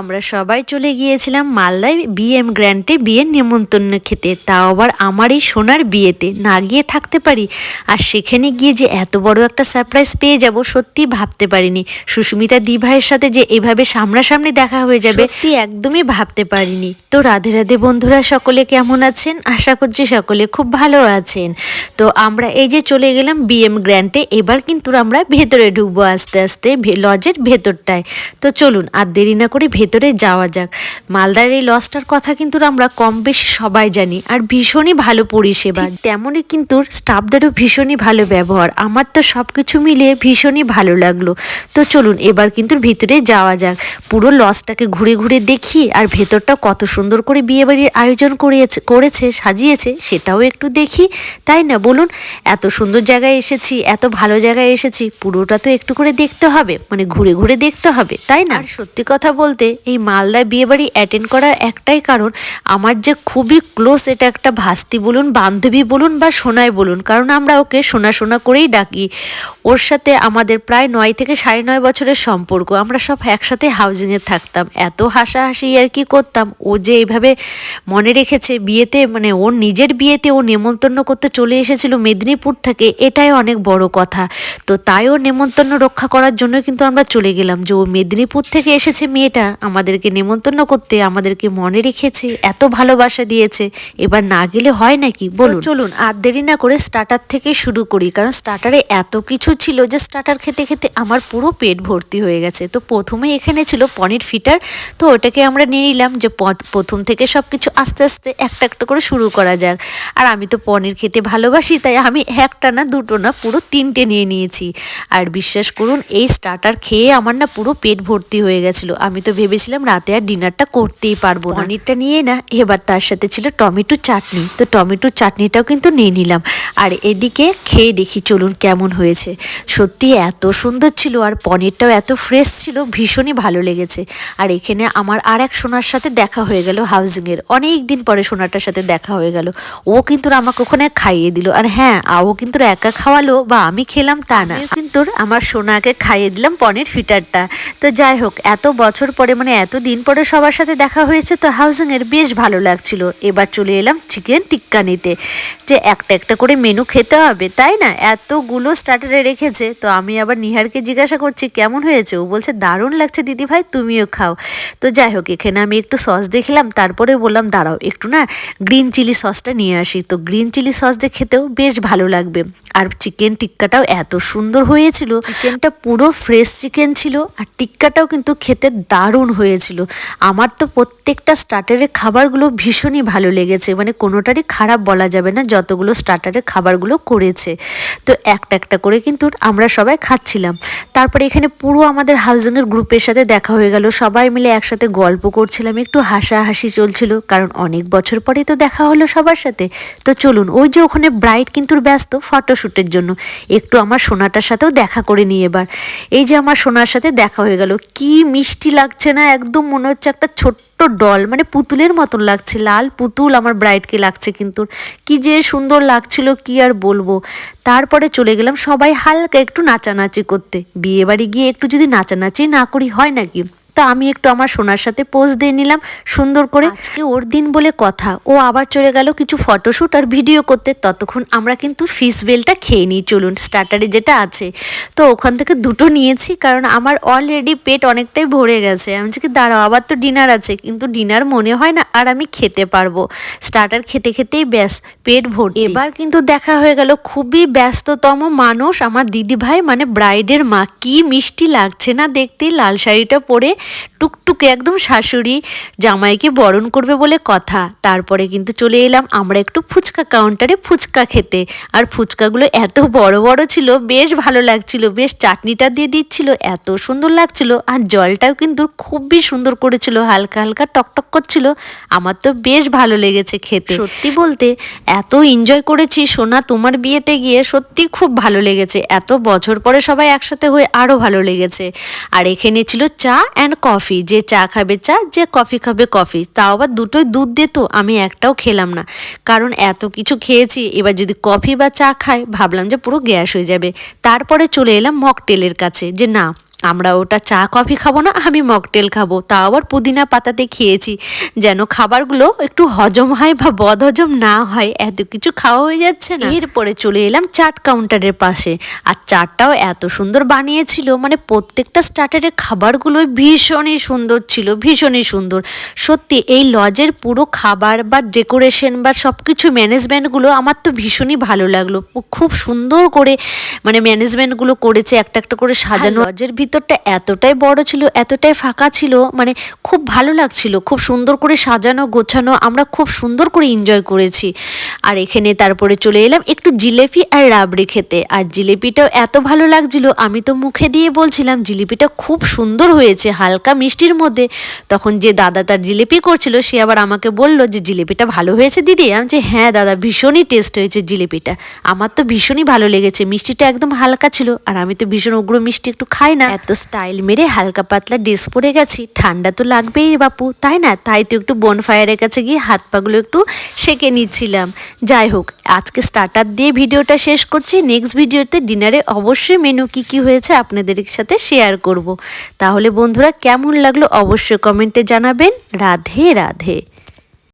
আমরা সবাই চলে গিয়েছিলাম মালদায় বিএম গ্র্যান্ডে বিয়ের নেমন্তন্ন খেতে। তাও আবার আমার এই সোনার বিয়েতে। না গিয়ে থাকতে পারি। আর সেখানে গিয়ে যে এত বড় একটা সারপ্রাইজ পেয়ে যাব, সত্যি ভাবতে পারিনি। সুস্মিতা দি ভাইয়ের সাথে যে এভাবে সামনাসামনি দেখা হয়ে যাবে, সত্যি একদমই ভাবতে পারিনি। তো রাধে রাধে বন্ধুরা, সকলে কেমন আছেন? আশা করছি সকলে খুব ভালো আছেন। তো আমরা এই যে চলে গেলাম বিএম গ্র্যান্ডে এবার কিন্তু আমরা ভেতরে ঢুকবো আস্তে আস্তে লজের ভেতরটায়। তো চলুন, আর দেরি না করে ভেতরে যাওয়া যাক। মালদার এই লজটার কথা কিন্তু আমরা কম বেশি সবাই জানি আর ভীষণই ভালো পরিষেবা। তেমনই কিন্তু স্টাফদেরও ভীষণই ভালো ব্যবহার। আমার তো সব কিছু মিলিয়ে ভীষণই ভালো লাগল। তো চলুন এবার কিন্তু ভিতরে যাওয়া যাক। পুরো লজটাকে ঘুরে ঘুরে দেখি আর ভেতরটা কত সুন্দর করে বিয়েবাড়ির আয়োজন করিয়েছে করেছে সাজিয়েছে সেটাও একটু দেখি। তাই না? বলুন এত সুন্দর জায়গায় এসেছি এত ভালো জায়গায় এসেছি পুরোটা তো একটু করে দেখতে হবে মানে ঘুরে ঘুরে দেখতে হবে তাই না? আর সত্যি কথা বলতে এই মালদা বিয়েবাড়ি অ্যাটেন্ড করার একটাই কারণ, আমার যে খুবই ক্লোজ এটা একটা ভাস্তি বলুন, বান্ধবী বলুন বা সোনাই বলুন, কারণ আমরা ওকে সোনা সোনা করেই ডাকি। ওর সাথে আমাদের প্রায় নয় থেকে সাড়ে নয় বছরের সম্পর্ক, আমরা সব একসাথে হাউজিংয়ে থাকতাম। এত হাসাহাসি আর কি করতাম, ও যে এইভাবে মনে রেখেছে বিয়েতে মানে ওর নিজের বিয়েতে ও নেমন্তন্ন করতে চলে এসেছিল মেদিনীপুর থেকে, এটাই অনেক বড় কথা। তো তাই ওর নেমন্তন্ন রক্ষা করার জন্য কিন্তু আমরা চলে গেলাম, যে ও মেদিনীপুর থেকে এসেছে মেয়েটা। আমাদেরকে নেমন্তন্ন করতে আমাদেরকে মনে রেখেছে এত ভালোবাসা দিয়েছে। এবার না গেলে হয় নাকি? বলুন। চলুন আর দেরি না করে স্টার্টার থেকে শুরু করি কারণ স্টার্টারে এত কিছু ছিল যে স্টার্টার খেতে খেতে আমার পুরো পেট ভর্তি হয়ে গেছে। তো প্রথমে এখানে ছিল পনির ফিটার তো ওটাকে আমরা নিয়ে নিলাম যে প্রথম থেকে সব কিছু আস্তে আস্তে একটা একটা করে শুরু করা যাক। আর আমি তো পনির খেতে ভালোবাসি তাই আমি একটা না দুটো না পুরো তিনটে নিয়ে নিয়েছি। আর বিশ্বাস করুন এই স্টার্টার খেয়ে আমার না পুরো পেট ভর্তি হয়ে গেছিল। আমি তো ভেবেছিলাম রাতে আর ডিনারটা করতেই পারব পনিরটা নিয়ে না, এবার তার সাথে ছিল টমেটো চাটনি। তো টমেটো চাটনিটাও কিন্তু নিয়ে নিলাম। আর এদিকে খেয়ে দেখি, চলুন কেমন হয়েছে। সত্যি এত সুন্দর ছিল আর পনিরটাও এত ফ্রেশ ছিল, ভীষণই ভালো লেগেছে। আর এখানে আমার আর এক সোনার সাথে দেখা হয়ে গেল হাউজিংয়ের। অনেক দিন পরে সোনাটার সাথে দেখা হয়ে গেল। ও কিন্তু আমাকে ওখানে খাইয়ে দিল। আর হ্যাঁ ও কিন্তু একা খাওয়ালো বা আমি খেলাম তা না। কিন্তু আমার সোনাকে খাইয়ে দিলাম পনির ফিটারটা। তো যাই হোক, এত বছর পরে মানে এত দিন পরে সবার সাথে দেখা হয়েছে তো হাউজিংয়ের বেশ ভালো লাগছিল। এবার চলে এলাম চিকেন টিক্কা নিতে। যে একটা একটা করে মেনু খেতে হবে তাই না? এতগুলো স্টার্টারে রেখেছে তো আমি আবার নিহারকে জিজ্ঞাসা করছি কেমন হয়েছে? ও বলছে দারুণ লাগছে দিদি ভাই তুমিও খাও। তো যাই হোক এখানে আমি একটু সস দেখলাম তারপরে বললাম দাঁড়াও একটু না গ্রিন চিলি সসটা নিয়ে আসি। তো গ্রিন চিলি সস দিয়ে খেতেও বেশ ভালো লাগবে। আর চিকেন টিক্কাটাও এত সুন্দর হয়েছিল। চিকেনটা পুরো ফ্রেশ চিকেন ছিল আর টিক্কাটাও কিন্তু খেতে দারুণ হয়েছিল। আমার তো প্রত্যেকটা স্টার্টারের খাবারগুলো ভীষণই ভালো লেগেছে। মানে কোনোটারই খারাপ বলা যাবে না যতগুলো স্টার্টারের খাবারগুলো করেছে। তো একটা একটা করে কিন্তু আমরা সবাই খাচ্ছিলাম। তারপরে এখানে পুরো আমাদের হাউজিংয়ের গ্রুপের সাথে দেখা হয়ে গেল। সবাই মিলে একসাথে গল্প করছিলাম, একটু হাসাহাসি চলছিল, কারণ অনেক বছর পরেই তো দেখা হলো সবার সাথে। তো চলুন, ওই যে ওখানে ব্রাইট কিন্তু ব্যস্ত ফটোশ্যুটের জন্য, একটু আমার সোনাটার সাথেও দেখা করে নিই এবার। এই যে আমার সোনার সাথে দেখা হয়ে গেল, কি মিষ্টি লাগছে না, একদম মনে হচ্ছে একটা ছোট্ট ডল মানে পুতুলের মতন লাগছে, লাল পুতুল আমার ব্রাইডকে লাগছে কিন্তু। কি যে সুন্দর লাগছিল, কি আর বলব। তারপরে চলে গেলাম সবাই হালকা একটু নাচানাচি করতে। বিয়ে বাড়ি গিয়ে একটু যদি নাচানাচি না করি হয় নাকি? তো আমি একটু আমার সোনার সাথে পোজ দিয়ে নিলাম, সুন্দর করে। আজকে ওর দিন বলে কথা। ও আবার চলে গেল কিছু ফটোশ্যুট আর ভিডিও করতে। ততক্ষণ আমরা কিন্তু ফিস বেলটা খেয়ে নিই, চলুন স্টার্টারে যেটা আছে। তো ওখান থেকে দুটো নিয়েছি, কারণ আমার অলরেডি পেট অনেকটাই ভরে গেছে। আমি কি, দাঁড়াও, আবার তো ডিনার আছে। কিন্তু ডিনার মনে হয় না আর আমি খেতে পারব। স্টার্টার খেতে খেতেই ব্যাস, পেট ভর্তি। এবার কিন্তু দেখা হয়ে গেল খুবই ব্যস্ততম মানুষ, আমার দিদি ভাই মানে ব্রাইডের মা। কি মিষ্টি লাগছে না দেখতে, লাল শাড়িটা পরে টুকটুকে একদম শাশুড়ি জামাইকে বরণ করবে বলে কথা। তারপরে কিন্তু চলে এলাম আমরা একটু ফুচকা কাউন্টারে ফুচকা খেতে। আর ফুচকাগুলো এত বড় বড় ছিল, বেশ ভালো লাগছিল, বেশ চাটনিটা দিয়ে দিচ্ছিল, এত সুন্দর লাগছিল। আর জলটাও কিন্তু খুবই সুন্দর করেছিল, হালকা হালকা টকটক করছিল। আমার তো বেশ ভালো লেগেছে খেতে। সত্যি বলতে এত এনজয় করেছি সোনা তোমার বিয়েতে গিয়ে সত্যি খুব ভালো লেগেছে। এত বছর পরে সবাই একসাথে হয়ে আরও ভালো লেগেছে। আর এখানে ছিল চা অ্যান্ড কফি, যে চা খাবে চা, যে কফি খাবে কফি। তাও আবার দুটোই দুধ দিত আমি একটাও খেলাম না। কারণ এত কিছু খেয়েছি, এবার যদি কফি বা চা খাই, ভাবলাম যে পুরো গ্যাস হয়ে যাবে। তারপরে চলে এলাম মকটেলের কাছে, যে না আমরা ওটা চা কফি খাব না আমি মকটেল খাব। তাও আবার পুদিনা পাতাতে খেয়েছি। যেন খাবারগুলো একটু হজম হয় বা বদহজম না হয় এত কিছু খাওয়া হয়ে যাচ্ছে না। এরপরে চলে এলাম চাট কাউন্টারের পাশে। আর চাটটাও এত সুন্দর বানিয়েছিল মানে প্রত্যেকটা স্টার্টারের খাবারগুলো ভীষণই সুন্দর ছিল ভীষণই সুন্দর। সত্যি এই লজের পুরো খাবার বা ডেকোরেশন বা সব কিছু ম্যানেজমেন্টগুলো আমার তো ভীষণই ভালো লাগল। খুব সুন্দর করে মানে ম্যানেজমেন্টগুলো করেছে একটা একটা করে সাজানো। লজের ভিতরটা এতটাই বড় ছিল, এতটাই ফাঁকা ছিল মানে খুব ভালো লাগছিল, খুব সুন্দর করে সাজানো, গোছানো, আমরা খুব সুন্দর করে এনজয় করেছি। আর এখানে তারপরে চলে এলাম একটু জিলেপি আর রাবড়ি খেতে। আর জিলেপিটাও এত ভালো লাগছিল, আমি তো মুখে দিয়ে বলছিলাম, জিলিপিটা খুব সুন্দর হয়েছে, হালকা মিষ্টির মধ্যে। তখন যে দাদা তার জিলিপি করছিল, সে আবার আমাকে বলল যে, জিলিপিটা ভালো হয়েছে দিদি? আমি যে হ্যাঁ দাদা, ভীষণই টেস্ট হয়েছে জিলিপিটা। আমার তো ভীষণই ভালো লেগেছে, মিষ্টিটা একদম হালকা ছিল, আর আমি তো ভীষণ উগ্র মিষ্টি একটু খাই না এত স্টাইল মেরে হালকা পাতলা ড্রেস পরে গেছি। ঠান্ডা তো লাগবেই বাপু, তাই না? তাই তো একটু বন ফায়ারের কাছে গিয়ে হাত পাগুলো একটু সেকে নিচ্ছিলাম। যাই হোক, আজকে স্টার্টার দিয়ে ভিডিওটা শেষ করছি। নেক্সট ভিডিওতে ডিনারে অবশ্যই মেনু কি কি হয়েছে আপনাদের সাথে শেয়ার করব। তাহলে বন্ধুরা, কেমন লাগল অবশ্যই কমেন্টে জানাবেন। রাধে রাধে।